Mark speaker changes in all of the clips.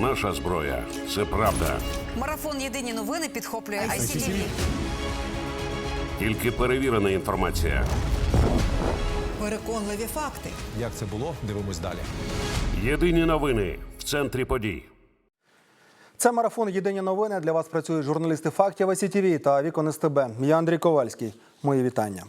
Speaker 1: Наша зброя це правда.
Speaker 2: Марафон Єдині новини підхоплює ICTV.
Speaker 1: Тільки перевірена інформація.
Speaker 3: Переконливі факти.
Speaker 4: Як це було? Дивимось далі.
Speaker 1: Єдині новини в центрі подій.
Speaker 5: Це марафон Єдині новини. Для вас працюють журналісти фактів СІТВ та Вікон СТБ. Я Андрій Ковальський. Мої вітання.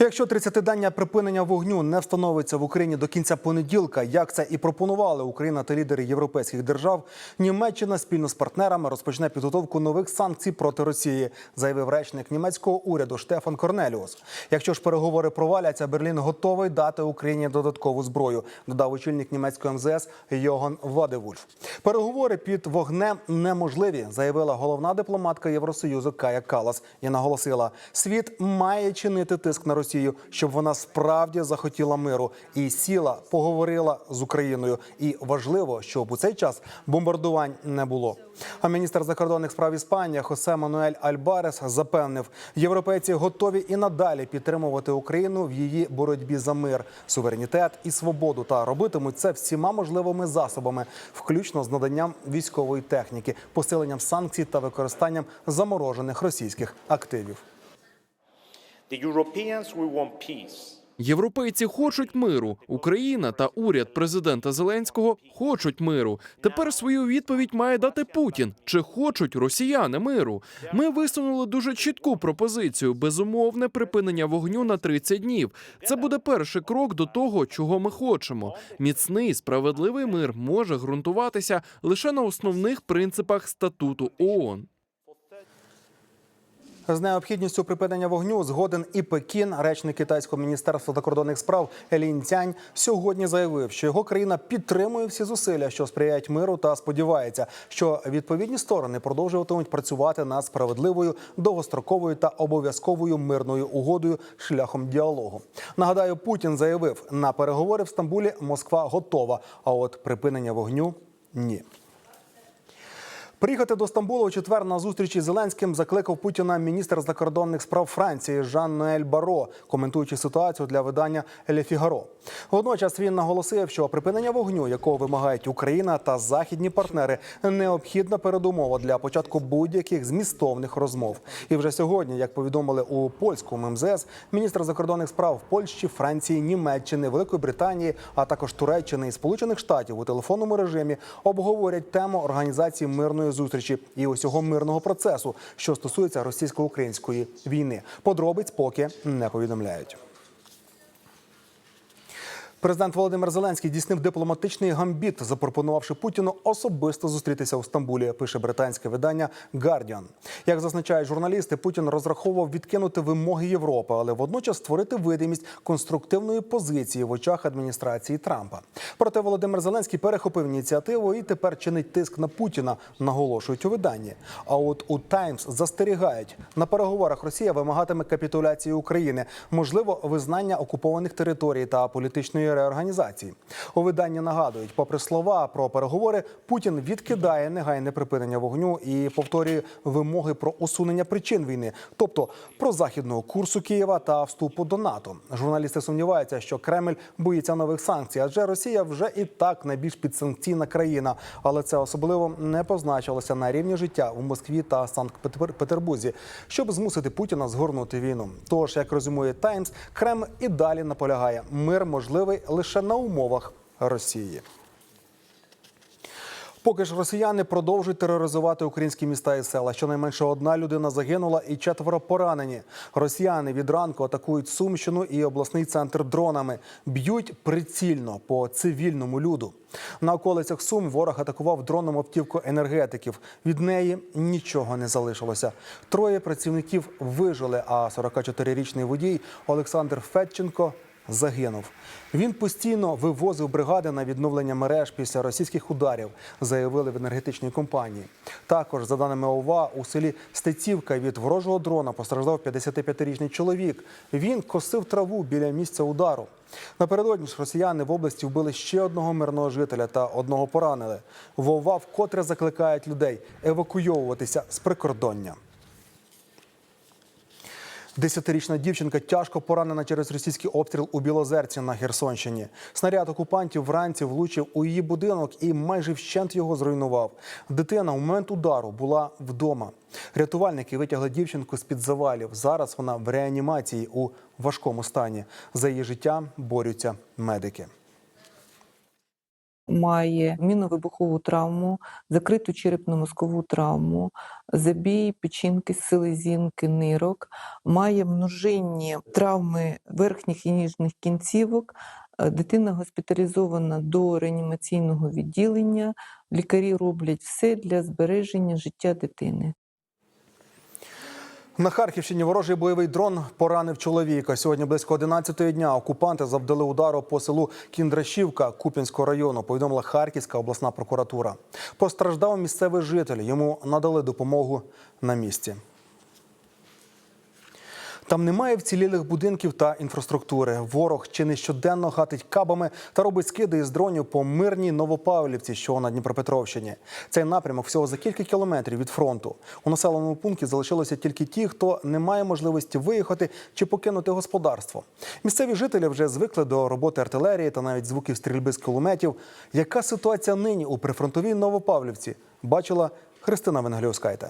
Speaker 5: Якщо 30-дення припинення вогню не встановиться в Україні до кінця понеділка, як це і пропонували Україна та лідери європейських держав, Німеччина спільно з партнерами розпочне підготовку нових санкцій проти Росії, заявив речник німецького уряду Штефан Корнеліус. Якщо ж переговори проваляться, Берлін готовий дати Україні додаткову зброю, додав очільник німецького МЗС Йоган Вадевульф. Переговори під вогнем неможливі, заявила головна дипломатка Євросоюзу Кая Калас і наголосила: світ має чинити тиск на Росію, щоб вона справді захотіла миру і сіла, поговорила з Україною. І важливо, щоб у цей час бомбардувань не було. А міністр закордонних справ Іспанії Хосе Мануель Альбарес запевнив, європейці готові і надалі підтримувати Україну в її боротьбі за мир, суверенітет і свободу, та робитимуть це всіма можливими засобами, включно з наданням військової техніки, посиленням санкцій та використанням заморожених російських активів.
Speaker 6: Європейці хочуть миру. Україна та уряд президента Зеленського хочуть миру. Тепер свою відповідь має дати Путін. Чи хочуть росіяни миру? Ми висунули дуже чітку пропозицію: безумовне припинення вогню на 30 днів. Це буде перший крок до того, чого ми хочемо. Міцний справедливий мир може ґрунтуватися лише на основних принципах статуту ООН.
Speaker 5: З необхідністю припинення вогню згоден і Пекін. Речник китайського міністерства закордонних справ Елін Цянь сьогодні заявив, що його країна підтримує всі зусилля, що сприяють миру, та сподівається, що відповідні сторони продовжуватимуть працювати над справедливою, довгостроковою та обов'язковою мирною угодою шляхом діалогу. Нагадаю, Путін заявив, на переговори в Стамбулі Москва готова. А от припинення вогню ні. Приїхати до Стамбулу у четвер на зустрічі з Зеленським закликав Путіна міністр закордонних справ Франції Жан-Ноель Баро, коментуючи ситуацію для видання Еле Фігаро. Водночас він наголосив, що припинення вогню, якого вимагають Україна та західні партнери, необхідна передумова для початку будь-яких змістовних розмов. І вже сьогодні, як повідомили у польському МЗС, міністр закордонних справ Польщі, Франції, Німеччини, Великої Британії, а також Туреччини і Сполучених Штатів у телефонному режимі обговорять тему організації мирної зустрічі і усього мирного процесу, що стосується російсько-української війни. Подробиць поки не повідомляють. Президент Володимир Зеленський дійснив дипломатичний гамбіт, запропонувавши Путіну особисто зустрітися у Стамбулі. Пише британське видання Guardian. Як зазначають журналісти, Путін розраховував відкинути вимоги Європи, але водночас створити видимість конструктивної позиції в очах адміністрації Трампа. Проте Володимир Зеленський перехопив ініціативу і тепер чинить тиск на Путіна, наголошують у виданні. А от у Таймс застерігають на переговорах Росія вимагатиме капітуляції України, можливо, визнання окупованих територій та політичної реорганізації. У виданні нагадують, попри слова про переговори, Путін відкидає негайне припинення вогню і повторює вимоги про усунення причин війни, тобто про західного курсу Києва та вступу до НАТО. Журналісти сумніваються, що Кремль боїться нових санкцій, адже Росія вже і так найбільш підсанкційна країна, але це особливо не позначилося на рівні життя у Москві та Санкт-Петербурзі, щоб змусити Путіна згорнути війну. Тож, як розумує Таймс, Кремль і далі наполягає, мир можливий лише на умовах Росії. Поки ж росіяни продовжують тероризувати українські міста і села. Щонайменше одна людина загинула і четверо поранені. Росіяни від ранку атакують Сумщину і обласний центр дронами. Б'ють прицільно по цивільному люду. На околицях Сум ворог атакував дроном автівку енергетиків. Від неї нічого не залишилося. Троє працівників вижили, а 44-річний водій Олександр Федченко загинув. Він постійно вивозив бригади на відновлення мереж після російських ударів, заявили в енергетичній компанії. Також, за даними ОВА, у селі Стецівка від ворожого дрона постраждав 55-річний чоловік. Він косив траву біля місця удару. Напередодні ж росіяни в області вбили ще одного мирного жителя та одного поранили. В ОВА вкотре закликають людей евакуйовуватися з прикордоння. Десятирічна дівчинка тяжко поранена через російський обстріл у Білозерці на Херсонщині. Снаряд окупантів вранці влучив у її будинок і майже вщент його зруйнував. Дитина у момент удару була вдома. Рятувальники витягли дівчинку з під завалів. Зараз вона в реанімації у важкому стані. За її життя борються медики.
Speaker 3: Має міновибухову травму, закриту черепно-мозкову травму, забій печінки, селезінки, нирок, має множинні травми верхніх і ніжних кінцівок. Е, Дитина госпіталізована до реанімаційного відділення. Лікарі роблять все для збереження життя дитини.
Speaker 5: На Харківщині ворожий бойовий дрон поранив чоловіка. Сьогодні близько 11 дня окупанти завдали удару по селу Кіндрашівка Куп'янського району. Повідомила Харківська обласна прокуратура. Постраждав місцевий житель. Йому надали допомогу на місці. Там немає вцілілих будинків та інфраструктури. Ворог чи не щоденно гатить кабами та робить скиди із дронів по мирній Новопавлівці, що на Дніпропетровщині. Цей напрямок всього за кілька кілометрів від фронту. У населеному пункті залишилося тільки ті, хто не має можливості виїхати чи покинути господарство. Місцеві жителі вже звикли до роботи артилерії та навіть звуків стрільби з кулеметів. Яка ситуація нині у прифронтовій Новопавлівці? Бачила Христина Венгеліоскайте.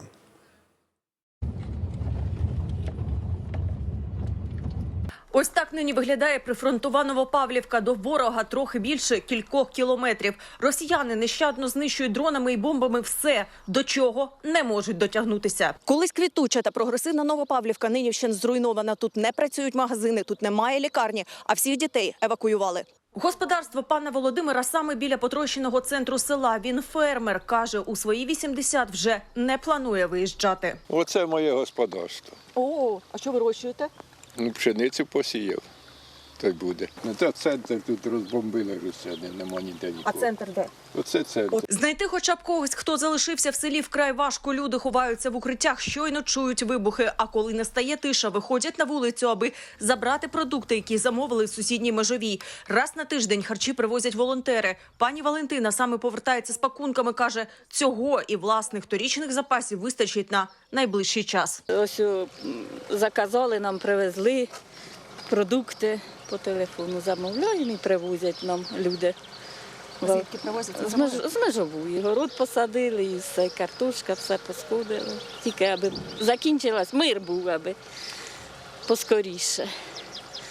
Speaker 7: Ось так нині виглядає прифронтова Новопавлівка. До ворога трохи більше кількох кілометрів. Росіяни нещадно знищують дронами і бомбами все, до чого не можуть дотягнутися.
Speaker 8: Колись квітуча та прогресивна Новопавлівка нині ще зруйнована. Тут не працюють магазини, тут немає лікарні, а всіх дітей евакуювали.
Speaker 7: Господарство пана Володимира саме біля потрощеного центру села. Він фермер каже, у свої 80 вже не планує виїжджати.
Speaker 9: Оце моє господарство.
Speaker 8: О, а що вирощуєте?
Speaker 9: Пшеницю посіяв. Так буде. Ну, це центр тут розбомбили росіяни, нема ніде нікого.
Speaker 8: де?
Speaker 9: Оце центр.
Speaker 7: Знайти хоча б когось, хто залишився в селі вкрай важко. Люди ховаються в укриттях, щойно чують вибухи. А коли настає тиша, виходять на вулицю, аби забрати продукти, які замовили в сусідній межовій. Раз на тиждень харчі привозять волонтери. Пані Валентина саме повертається з пакунками. каже, цього і власних торічних запасів вистачить на найближчий час.
Speaker 10: Ось заказали, нам привезли продукти по телефону. Замовляємо і привозять нам люди.
Speaker 8: Звідки привозять?
Speaker 10: З, меж, з межової. Город посадили, і все, і картошка, все посходила. Тільки аби закінчилась, мир був, аби поскоріше.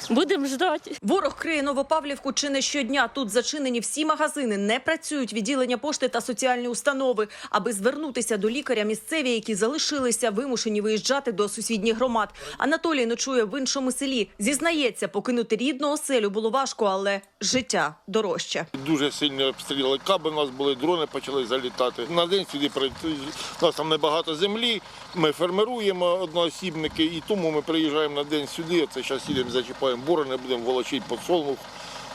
Speaker 10: Будемо ждати.
Speaker 7: Ворог криє Новопавлівку чи не щодня. Тут зачинені всі магазини, не працюють відділення пошти та соціальні установи. Аби звернутися до лікаря, місцеві, які залишилися, вимушені виїжджати до сусідніх громад. Анатолій ночує в іншому селі. Зізнається, покинути рідну оселю було важко, але життя дорожче.
Speaker 11: Дуже сильні обстріли. Каби у нас були, дрони почали залітати. На день сюди прийти. У нас там небагато землі. Ми фермеруємо одноосібники, і тому ми приїжджаємо на день сюди. Оце зараз їдемо, зачіпаємо борони, будемо волочити подсолнух.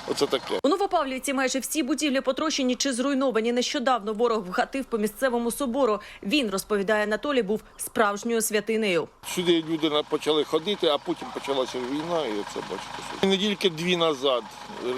Speaker 11: Оце таке.
Speaker 7: У Новопавлівці майже всі будівлі потрощені чи зруйновані. Нещодавно ворог вгатив по місцевому собору. Він розповідає Анатолій, був справжньою святинею.
Speaker 11: Сюди люди почали ходити, а потім почалася війна, і оце бачите. Недільки дві назад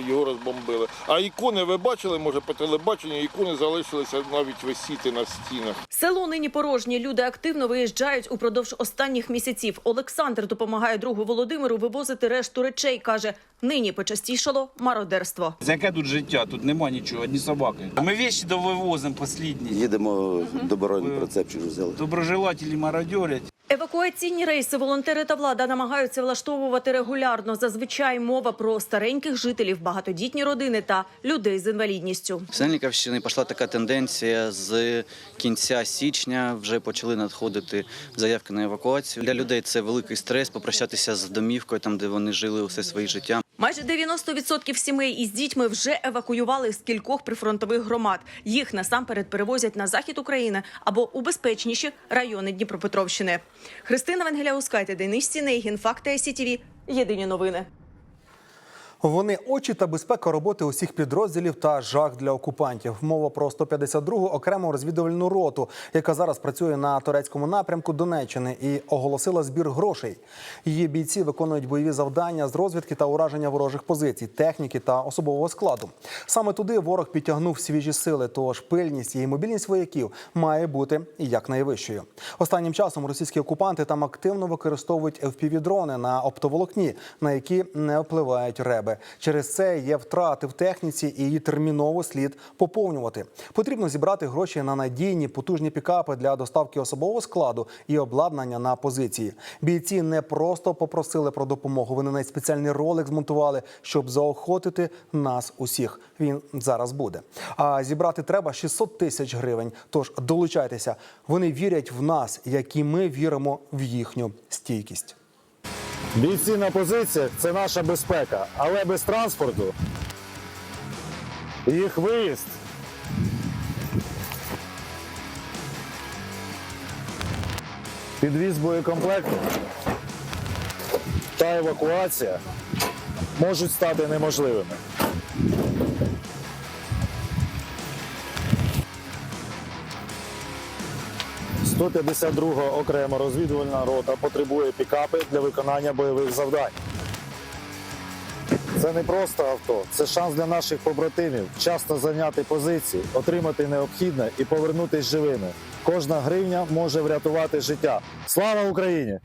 Speaker 11: його розбомбили. А ікони ви бачили, може, по телебаченню, ікони залишилися навіть висіти на стінах.
Speaker 7: Село нині порожнє. Люди активно виїжджають упродовж останніх місяців. Олександр допомагає другу Володимиру вивозити решту речей. каже, нині почастішало мародерство.
Speaker 12: Яке тут життя? Тут нема нічого, одні собаки. Ми вещи довивозимо останні.
Speaker 13: Їдемо до бароні прицепчик взяли.
Speaker 12: Доброжелателі мародерять.
Speaker 7: Евакуаційні рейси волонтери та влада намагаються влаштовувати регулярно. Зазвичай мова про стареньких жителів, багатодітні родини та людей з інвалідністю.
Speaker 14: В Сельниківщині пішла така тенденція з кінця січня. Вже почали надходити заявки на евакуацію. Для людей це великий стрес попрощатися з домівкою, там де вони жили усе своє життя.
Speaker 7: Майже 90% сімей із дітьми вже евакуювали з кількох прифронтових громад. Їх насамперед перевозять на захід України або у безпечніші райони Дніпропетровщини. Христина Венгеля Ускайте, Денис Сінейгін, Факти СІТІВІ. Єдині новини.
Speaker 5: Вони очі та безпека роботи усіх підрозділів та жах для окупантів. Мова про 152-гу окрему розвідувальну роту, яка зараз працює на турецькому напрямку Донеччини і оголосила збір грошей. Її бійці виконують бойові завдання з розвідки та ураження ворожих позицій, техніки та особового складу. Саме туди ворог підтягнув свіжі сили. Тож пильність і мобільність вояків має бути якнайвищою. Останнім часом російські окупанти там активно використовують FPV-дрони на оптоволокні, на які не впливають реби. Через це є втрати в техніці і її терміново слід поповнювати. Потрібно зібрати гроші на надійні потужні пікапи для доставки особового складу і обладнання на позиції. Бійці не просто попросили про допомогу. Вони навіть спеціальний ролик змонтували, щоб заохотити нас усіх. Він зараз буде. А зібрати треба 600 тисяч гривень. Тож долучайтеся. Вони вірять в нас, як і ми віримо в їхню стійкість.
Speaker 15: Бійці на позиціях це наша безпека, але без транспорту їх виїзд. Підвіз боєкомплекту та евакуація можуть стати неможливими. «152 окрема розвідувальна рота потребує пікапи для виконання бойових завдань. Це не просто авто, це шанс для наших побратимів часто зайняти позиції, отримати необхідне і повернутись живими. Кожна гривня може врятувати життя. Слава Україні!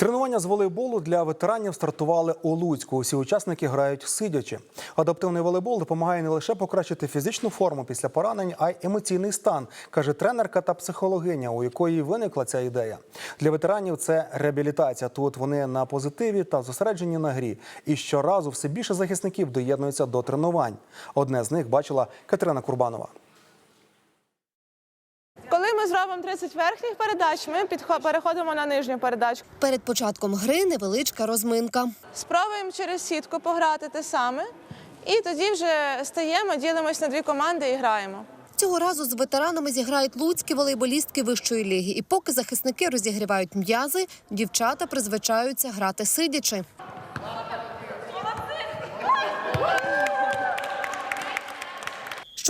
Speaker 5: Тренування з волейболу для ветеранів стартували у Луцьку. Усі учасники грають сидячи. Адаптивний волейбол допомагає не лише покращити фізичну форму після поранень, а й емоційний стан, каже тренерка та психологиня, у якої виникла ця ідея. Для ветеранів це реабілітація. Тут вони на позитиві та зосереджені на грі. І щоразу все більше захисників доєднуються до тренувань. Одне з них бачила Катерина Курбанова.
Speaker 16: Коли ми зробимо 30 верхніх передач, ми переходимо на нижню передачу.
Speaker 17: Перед початком гри невеличка розминка.
Speaker 16: Спробуємо через сітку пограти те саме, і тоді вже стаємо, ділимось на дві команди і граємо.
Speaker 17: Цього разу з ветеранами зіграють луцькі волейболістки вищої ліги. І поки захисники розігрівають м'язи, дівчата призвичаються грати сидячи.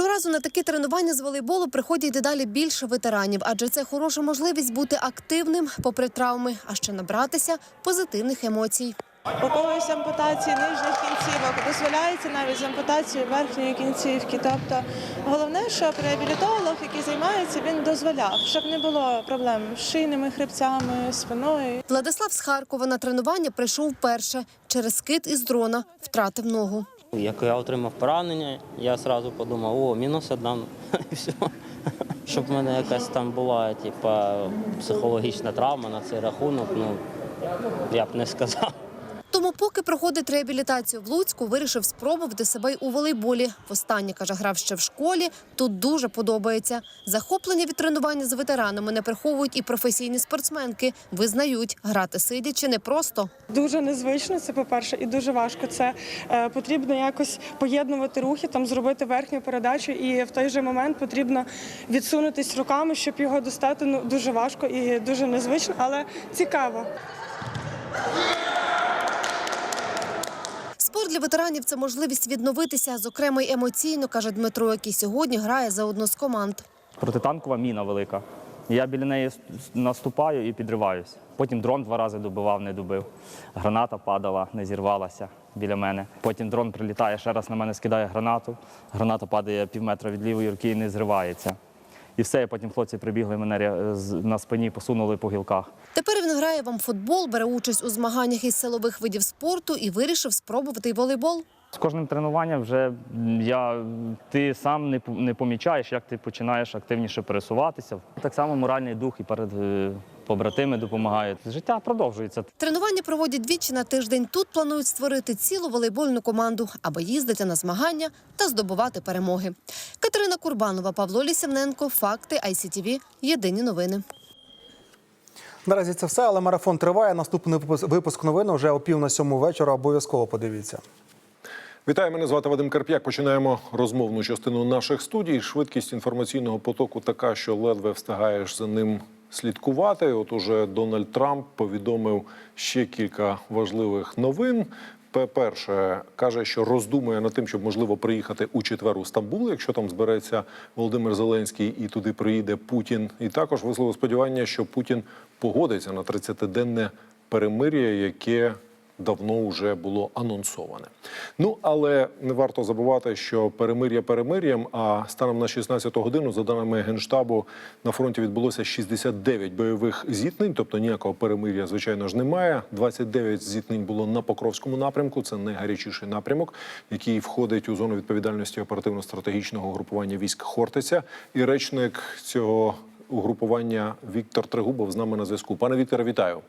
Speaker 17: Щоразу на такі тренування з волейболу приходять дедалі більше ветеранів, адже це хороша можливість бути активним попри травми, а ще набратися позитивних емоцій.
Speaker 16: Когось ампутації нижніх кінцівок дозволяється навіть з ампутацією верхньої кінцівки. Тобто головне, щоб реабілітолог, який займається, він дозволяв, щоб не було проблем з шийними хребцями, спиною.
Speaker 17: Владислав з Харкова на тренування прийшов вперше. Через скид із дрона втратив ногу.
Speaker 18: Як я отримав поранення, я одразу подумав, о, мінус одна, і все. Щоб в мене якась там була типу, психологічна травма на цей рахунок, ну я б не сказав.
Speaker 17: Тому, поки проходить реабілітацію в Луцьку, вирішив спробувати себе й у волейболі. Востаннє каже, грав ще в школі. Тут дуже подобається. Захоплення від тренування з ветеранами не приховують і професійні спортсменки. Визнають, грати сидячи непросто.
Speaker 16: Дуже незвично, це по-перше, і дуже важко. Це е, потрібно якось поєднувати рухи, там зробити верхню передачу, і в той же момент потрібно відсунутись руками, щоб його достати. Ну дуже важко і дуже незвично, але цікаво.
Speaker 17: Спорт для ветеранів це можливість відновитися, зокрема й емоційно, каже Дмитро, який сьогодні грає за одну з команд.
Speaker 19: Протитанкова міна велика. Я біля неї наступаю і підриваюсь. Потім дрон два рази добивав, не добив. Граната падала, не зірвалася біля мене. Потім дрон прилітає, ще раз на мене скидає гранату. Граната падає пів метра від лівої руки і не зривається. І все, і потім хлопці прибігли мене на спині, посунули по гілках.
Speaker 17: Тепер він грає вам футбол, бере участь у змаганнях із силових видів спорту і вирішив спробувати й волейбол.
Speaker 19: З кожним тренуванням вже я, ти сам не, не помічаєш, як ти починаєш активніше пересуватися. Так само моральний дух і перед е, побратими допомагають. Життя продовжується.
Speaker 17: Тренування проводять двічі на тиждень. Тут планують створити цілу волейбольну команду, аби їздити на змагання та здобувати перемоги. Катерина Курбанова, Павло Лісівненко, Факти ICTV. Єдині новини.
Speaker 5: Наразі це все, але марафон триває. Наступний випуск- випуск новин вже о пів на сьому вечора. Обов'язково подивіться.
Speaker 20: Вітаю, мене звати Вадим Карп'як. Починаємо розмовну частину наших студій. Швидкість інформаційного потоку така, що ледве встигаєш за ним слідкувати. От уже Дональд Трамп повідомив ще кілька важливих новин. По-перше, каже, що роздумує над тим, щоб можливо приїхати у четвер у Стамбул, якщо там збереться Володимир Зеленський і туди приїде Путін. І також висловив сподівання, що Путін погодиться на 30-денне перемир'я, яке давно вже було анонсоване. Ну але не варто забувати, що перемир'я перемир'ям. А станом на 16 годину, за даними генштабу, на фронті відбулося 69 бойових зіткнень, тобто ніякого перемир'я, звичайно ж, немає. 29 зіткнень було на Покровському напрямку. Це найгарячіший напрямок, який входить у зону відповідальності оперативно-стратегічного групування військ Хортиця. І речник цього угрупування Віктор Трегубов з нами на зв'язку. Пане Вікторе, вітаю.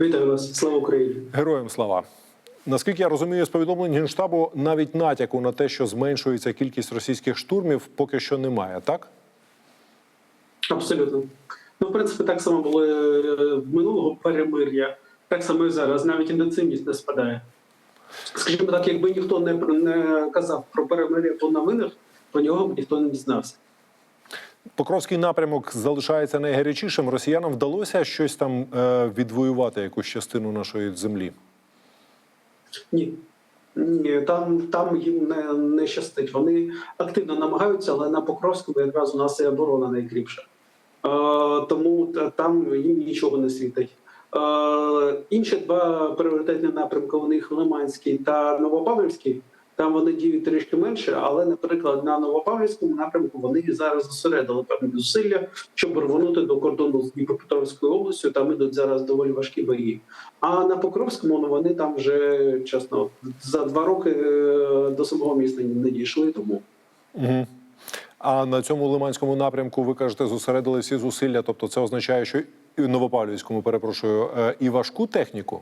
Speaker 21: Вітаю вас, слава Україні!
Speaker 20: Героям слава. Наскільки я розумію, з повідомлень генштабу навіть натяку на те, що зменшується кількість російських штурмів, поки що немає, так?
Speaker 21: Абсолютно. Ну, в принципі, так само було е, минулого перемир'я, так само і зараз. Навіть інтенсивність не спадає. Скажімо так, якби ніхто не, не казав про перемир'я по новинах, про нього б ніхто не дізнався.
Speaker 20: Покровський напрямок залишається найгарячішим. Росіянам вдалося щось там е, відвоювати, якусь частину нашої землі.
Speaker 21: Ні. Ні, там, там їм не, не щастить. Вони активно намагаються, але на Покровському якраз у нас і оборона найкріпша. Е, тому та- там їм нічого не світить. Е, інші два пріоритетні напрямки у них Лиманський та Новопавлівський. Там вони діють трішки менше, але, наприклад, на Новопавлівському напрямку вони зараз зосередили певні зусилля, щоб рвонути до кордону з Дніпропетровською областю. Там ідуть зараз доволі важкі бої. А на Покровському ну, вони там вже чесно за два роки е, до самого міста не дійшли. Тому
Speaker 20: Угу. А на цьому лиманському напрямку ви кажете, зосередили всі зусилля. Тобто, це означає, що і Новопавлівському, перепрошую, е, і важку техніку.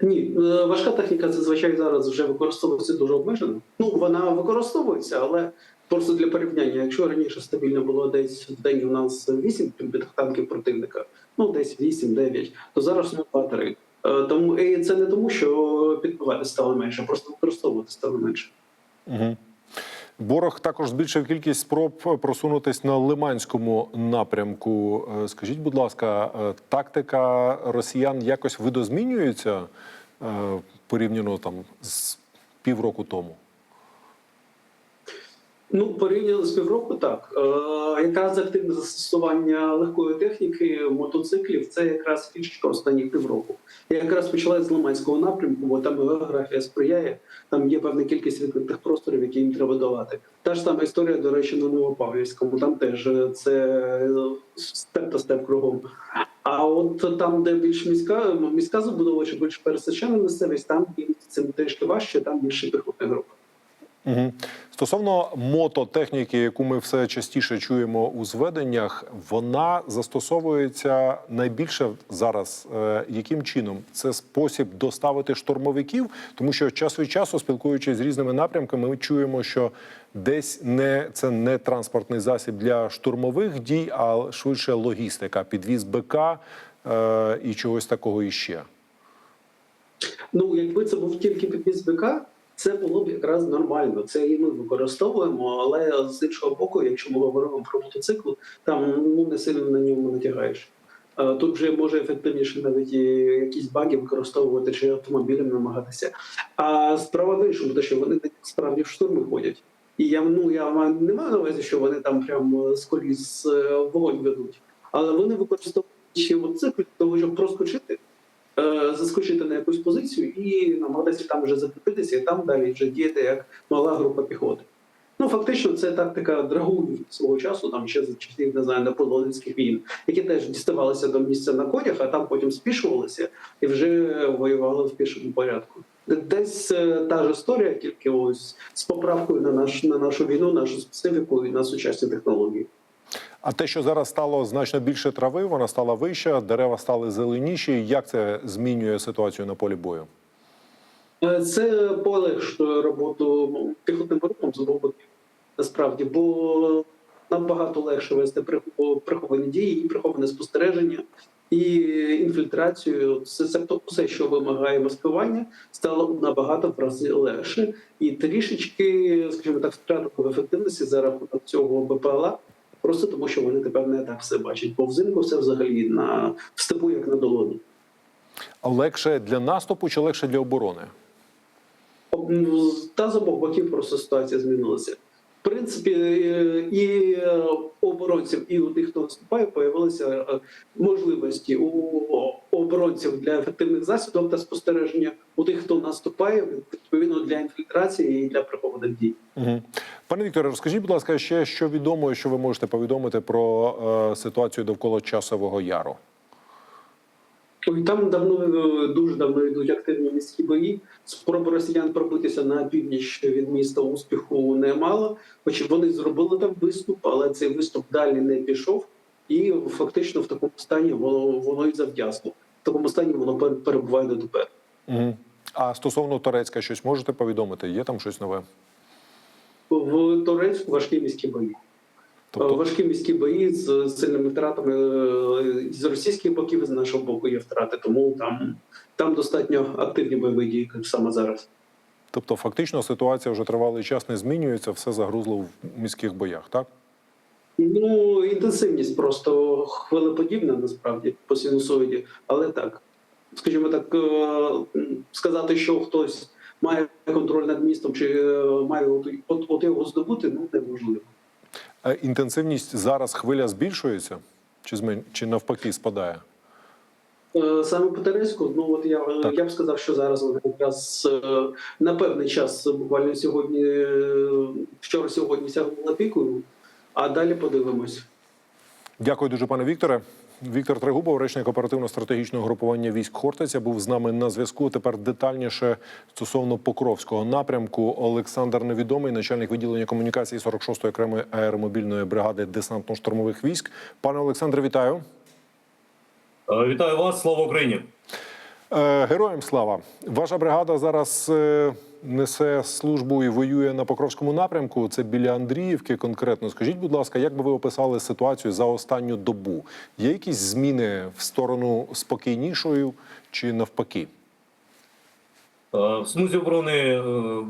Speaker 21: Ні, е, важка техніка зазвичай зараз вже використовується дуже обмежено. Ну вона використовується, але просто для порівняння, якщо раніше стабільно було десь в день у нас 8 танків противника, ну десь 8-9, то зараз ну 2-3. Е, Тому і це не тому, що підбивати стало менше, просто використовувати стало менше.
Speaker 20: Угу. Ворог також збільшив кількість спроб просунутись на лиманському напрямку. Е, Скажіть, будь ласка, е, тактика росіян якось видозмінюється е, порівняно там з півроку тому?
Speaker 21: Ну, порівняно з півроку, так. Е, якраз активне застосування легкої техніки, мотоциклів це якраз фішка останніх півроку. Я якраз почала з Лиманського напрямку, бо там географія сприяє, там є певна кількість відкритих просторів, які їм треба долати. Та ж сама історія, до речі, на Новопавлівському. Там теж е, це е, степ та степ кругом. А от там, де більш міська міська забудова чи більш пересечена місцевість, там цим трішки важче, там більше піхотних груп.
Speaker 20: Угу. Стосовно мототехніки, яку ми все частіше чуємо у зведеннях, вона застосовується найбільше зараз. Е, яким чином це спосіб доставити штурмовиків? Тому що час від часу, спілкуючись з різними напрямками, ми чуємо, що десь не це не транспортний засіб для штурмових дій, а швидше логістика, підвіз БК е, і чогось такого іще.
Speaker 21: Ну, якби це був тільки підвіз БК, це було б якраз нормально. Це і ми використовуємо, але з іншого боку, якщо ми говоримо про мотоцикл, там ну не сильно на ньому натягаєш. Е, Тут вже може ефективніше навіть якісь баги використовувати чи автомобілем намагатися. А справа в іншому, те, що вони справді в штурми ходять. І я ну я не маю на увазі, що вони там прям скоріс е, вогонь ведуть, але вони використовують мотоцикл для того, щоб проскочити е, заскочити на якусь позицію і намагатися там вже закріпитися, і там далі вже діяти як мала група піхоти. Ну фактично, це тактика драгунів свого часу, там ще за часів не знаю наполеонських війн, які теж діставалися до місця на конях, а там потім спішувалися і вже воювали в пішому порядку. Десь е, та ж історія, тільки ось з поправкою на наш на нашу війну, нашу специфіку і на сучасні технології.
Speaker 20: А те, що зараз стало значно більше трави, вона стала вища, дерева стали зеленіші. Як це змінює ситуацію на полі бою?
Speaker 21: Е, Це полегшує роботу ну, піхотним групам з обох боків, насправді, бо набагато легше вести прихов- приховані дії, і приховане спостереження і інфільтрацію. Це тобто все, що вимагає маскування, стало набагато в рази легше. І трішечки, скажімо так, втратили в ефективності за рахунок цього БПЛА просто тому, що вони тепер не так все бачать. Бо взимку все взагалі на в степу, як на долоні.
Speaker 20: Легше для наступу чи легше для оборони?
Speaker 21: Та з обох боків просто ситуація змінилася. Принципі, е, і е, оборонців, і у тих, хто виступає, появилися е, можливості у оборонців для ефективних засобів та спостереження. У тих, хто наступає, відповідно для інфільтрації і для прихованих дій.
Speaker 20: Угу. Пане Вікторе, розкажіть, будь ласка, ще що відомо, що ви можете повідомити про е, ситуацію довкола часового яру?
Speaker 21: Ой, Там давно е, дуже давно йдуть активні міські бої. Спроби росіян пробитися на північ від міста успіху немало. Хоч вони зробили там виступ, але цей виступ далі не пішов, і фактично в такому стані воно воно і зав'язло. В такому стані воно перебуває до тепер.
Speaker 20: Угу. А стосовно Торецька, щось можете повідомити? Є там щось нове?
Speaker 21: В Торецьку важкі міські бої.
Speaker 20: Тобто-
Speaker 21: Е, Важкі міські бої з сильними втратами е, з російських боків, і з нашого боку є втрати. Тому там, там достатньо активні бойові дії саме зараз.
Speaker 20: Тобто, фактично, ситуація вже тривалий час не змінюється, все загрузло в міських боях, так?
Speaker 21: Ну, інтенсивність просто хвилеподібна насправді по синусоїді, але так. Скажімо так, е, сказати, що хтось має контроль над містом чи має от його здобути, ну неможливо.
Speaker 20: Е, Інтенсивність зараз хвиля збільшується чи змен... чи навпаки спадає?
Speaker 21: Е, Саме по Терецьку, ну от я, я б сказав, що зараз вона якраз е, на певний час, буквально сьогодні, е, вчора сьогодні сягнула піку, а далі подивимось.
Speaker 20: Дякую дуже, пане Вікторе. Віктор Трегубов, речник оперативно-стратегічного групування військ Хортиця, був з нами на зв'язку. Тепер детальніше стосовно Покровського напрямку. Олександр Невідомий, начальник відділення комунікації 46-ї окремої аеромобільної бригади десантно-штурмових військ. Пане Олександре, вітаю.
Speaker 22: Вітаю вас, слава Україні.
Speaker 20: Е, Героям слава! Ваша бригада зараз е, несе службу і воює на Покровському напрямку. Це біля Андріївки. Конкретно скажіть, будь ласка, як би ви описали ситуацію за останню добу? Є якісь зміни в сторону спокійнішою чи навпаки?
Speaker 22: Е, В смузі оборони е,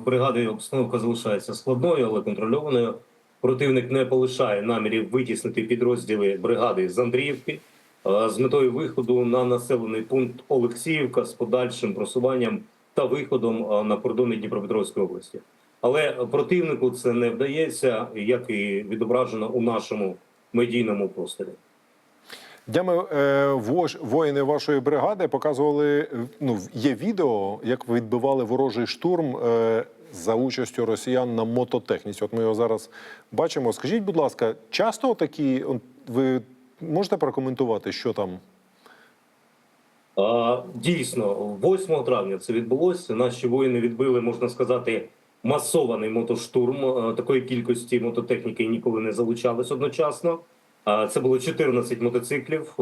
Speaker 22: бригади обстановка залишається складною, але контрольованою. Противник не полишає намірів витіснити підрозділи бригади з Андріївки е, з метою виходу на населений пункт Олексіївка з подальшим просуванням та виходом е, на кордони Дніпропетровської області. Але противнику це не вдається, як і відображено у нашому медійному просторі.
Speaker 20: Днями е, воїни вашої бригади показували. е, Ну, є відео, як відбивали ворожий штурм е, за участю росіян на мототехніці. От ми його зараз бачимо. Скажіть, будь ласка, часто такі ви можете прокоментувати, що там?
Speaker 22: Дійсно, 8 травня це відбулося. Наші воїни відбили, можна сказати, масований мотоштурм. Такої кількості мототехніки ніколи не залучалось одночасно. Це було 14 мотоциклів,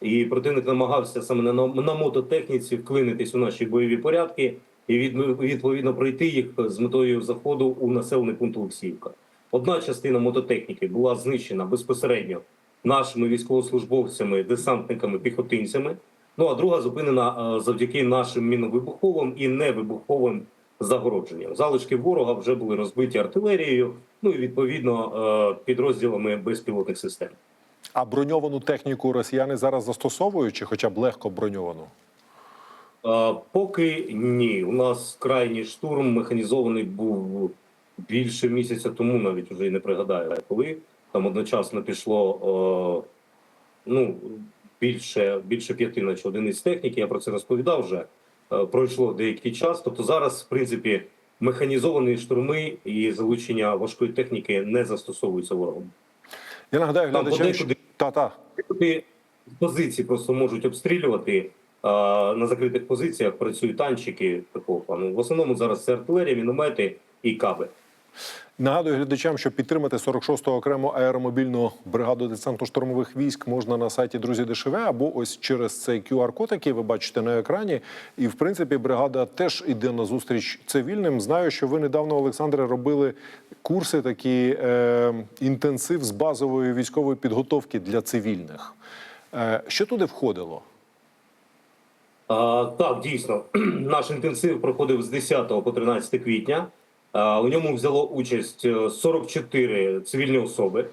Speaker 22: і противник намагався саме на, мототехніці вклинитись у наші бойові порядки і від, відповідно пройти їх з метою заходу у населений пункт Олексіївка. Одна частина мототехніки була знищена безпосередньо нашими військовослужбовцями, десантниками, піхотинцями. Ну а друга зупинена е, завдяки нашим міновибуховим і невибуховим загородженням. Залишки ворога вже були розбиті артилерією, ну і відповідно е, підрозділами безпілотних систем.
Speaker 20: А броньовану техніку росіяни зараз застосовують, чи хоча б легко броньовану?
Speaker 22: Е, Поки ні, у нас крайній штурм механізований був більше місяця тому, навіть вже і не пригадаю, коли там одночасно пішло ну більше більше п'яти наче одиниць техніки. Я про це розповідав вже. Е, Пройшло деякий час. Тобто зараз, в принципі, механізовані штурми і залучення важкої техніки не застосовуються ворогом.
Speaker 20: Я нагадаю глядачам, що... Та-та.
Speaker 22: Позиції просто можуть обстрілювати. На закритих позиціях працюють танчики такого плану. В основному зараз це артилерія, міномети і каби.
Speaker 20: Нагадую глядачам, що підтримати 46-ту окрему аеромобільну бригаду десантно-штурмових військ можна на сайті Друзі ДШВ або ось через цей QR-код, який ви бачите на екрані. І в принципі, бригада теж йде на зустріч цивільним. Знаю, що ви недавно, Олександре, робили курси, такі е, інтенсив з базової військової підготовки для цивільних. Е, що туди входило?
Speaker 22: А, так, дійсно, наш інтенсив проходив з 10 по 13 квітня. У ньому взяло участь е, 44 цивільні особи.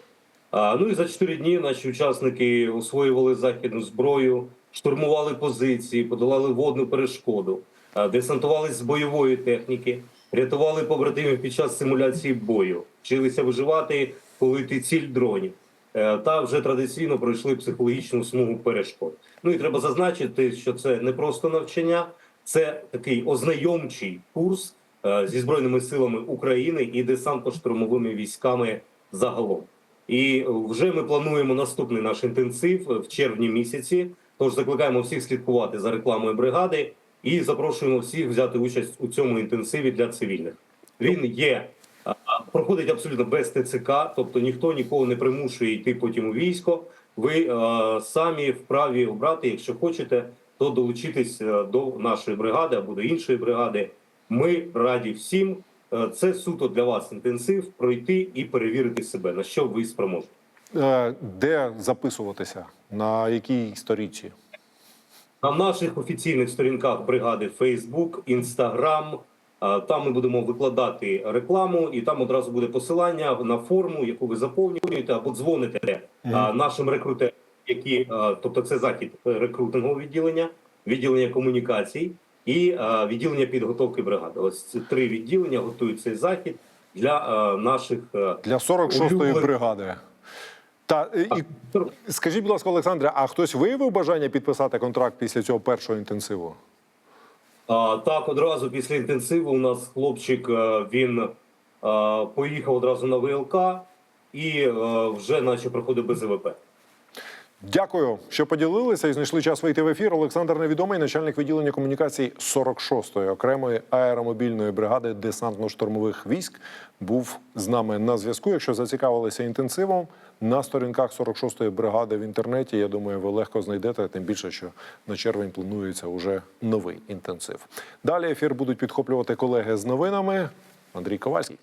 Speaker 22: Ну і за чотири дні наші учасники освоювали західну зброю, штурмували позиції, подолали водну перешкоду, а, десантувались з бойової техніки, рятували побратимів під час симуляції бою, вчилися виживати, коли ти ціль дронів. Е, Та вже традиційно пройшли психологічну смугу перешкод. Ну і треба зазначити, що це не просто навчання, це такий ознайомчий курс е, зі збройними силами України і десантно-штурмовими військами загалом. І вже ми плануємо наступний наш інтенсив в червні місяці. Тож закликаємо всіх слідкувати за рекламою бригади і запрошуємо всіх взяти участь у цьому інтенсиві для цивільних. Він є проходить абсолютно без ТЦК, тобто ніхто нікого не примушує йти потім у військо. Ви е, самі вправі обрати, якщо хочете, то долучитись е, до нашої бригади або до іншої бригади. Ми раді всім. Е, Це суто для вас інтенсив пройти і перевірити себе, на що ви спроможні.
Speaker 20: Е, Де записуватися? На якій сторінці?
Speaker 22: На наших офіційних сторінках бригади Facebook, Instagram. Там ми будемо викладати рекламу, і там одразу буде посилання на форму, яку ви заповнюєте або дзвоните а, нашим рекрутерам, які тобто це захід рекрутингового відділення, відділення комунікацій і відділення підготовки бригади. Ось ці три відділення готують цей захід для наших
Speaker 20: Для 46-ї
Speaker 22: улюблених-
Speaker 20: бригади. Та і, скажіть, будь ласка, Олександре, а хтось виявив бажання підписати контракт після цього першого інтенсиву?
Speaker 22: А, так, одразу після інтенсиву у нас хлопчик е, він е, поїхав одразу на ВЛК і е, вже наче проходив БЗВП.
Speaker 20: Дякую, що поділилися і знайшли час вийти в ефір. Олександр Невідомий, начальник відділення комунікацій 46-ї окремої аеромобільної бригади десантно-штурмових військ, був з нами на зв'язку. Якщо зацікавилися інтенсивом на сторінках 46-ї бригади в інтернеті, я думаю, ви легко знайдете. Тим більше, що на червень планується уже новий інтенсив. Далі ефір будуть підхоплювати колеги з новинами. Андрій Ковальський.